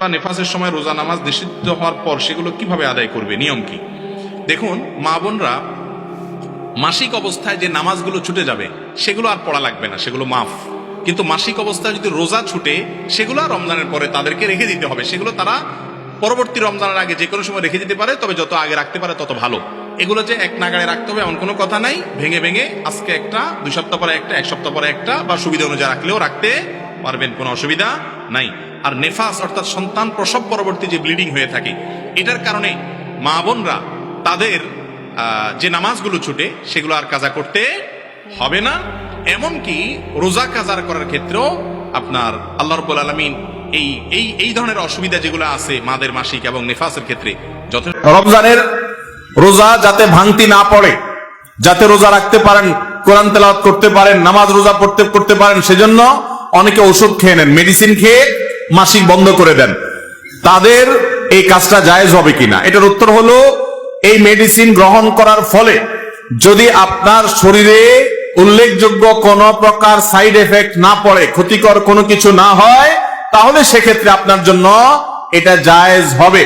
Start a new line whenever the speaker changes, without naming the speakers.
বা নেফাসের সময় রোজা নামাজ নিষিদ্ধ হওয়ার পর সেগুলো কীভাবে আদায় করবে? নিয়ম কি? দেখুন, মা বোনরা মাসিক অবস্থায় যে নামাজগুলো ছুটে যাবে, সেগুলো আর পড়া লাগবে না, সেগুলো মাফ। কিন্তু মাসিক অবস্থায় যদি রোজা ছুটে, সেগুলো রমজানের পরে তাদেরকে রেখে দিতে হবে। সেগুলো তারা পরবর্তী রমজানের আগে যে কোনো সময় রেখে দিতে পারে, তবে যত আগে রাখতে পারে তত ভালো। এগুলো যে এক নাগাড়ে রাখতে হবে এমন কোনো কথা নাই। ভেঙে ভেঙে আজকে একটা, দুই সপ্তাহ পরে একটা, এক সপ্তাহ পরে একটা, বা সুবিধা অনুযায়ী রাখলেও রাখতে পারবেন, কোনো অসুবিধা নাই। আর নেফাস অর্থাৎ সন্তান প্রসব পরবর্তী যে ব্লিডিং হয়ে থাকে, এটার কারণে মা বোনরা তাদের যে নামাজগুলো ছুটে, সেগুলো আর কাজা করতে হবে না। এমনকি রোজা কাজার করার ক্ষেত্রেও আপনার আল্লাহ রব্বুল আলমিন এই এই এই ধরনের অসুবিধা যেগুলো আছে মাদের মাসিক এবং নেফাসের ক্ষেত্রে যথেষ্ট
রমজানের রোজা যাতে ভাঙতি না পড়ে, যাতে রোজা রাখতে পারেন, কোরআন তেলাওয়াত করতে পারেন, নামাজ রোজা পড়তে, করতে পারেন, সেজন্য অনেকে ওষুধ খেয়ে নেন মেডিসিন খেয়ে মাসিক বন্ধ করে দেন। তাদের এই কাজটা জায়েজ হবে কিনা? এটার উত্তর হলো, এই মেডিসিন গ্রহণ করার ফলে যদি আপনার শরীরে উল্লেখযোগ্য কোন প্রকার সাইড এফেক্ট না পড়ে, ক্ষতিকর কোনো কিছু না হয়, তাহলে সেক্ষেত্রে আপনার জন্য এটা জায়েজ হবে।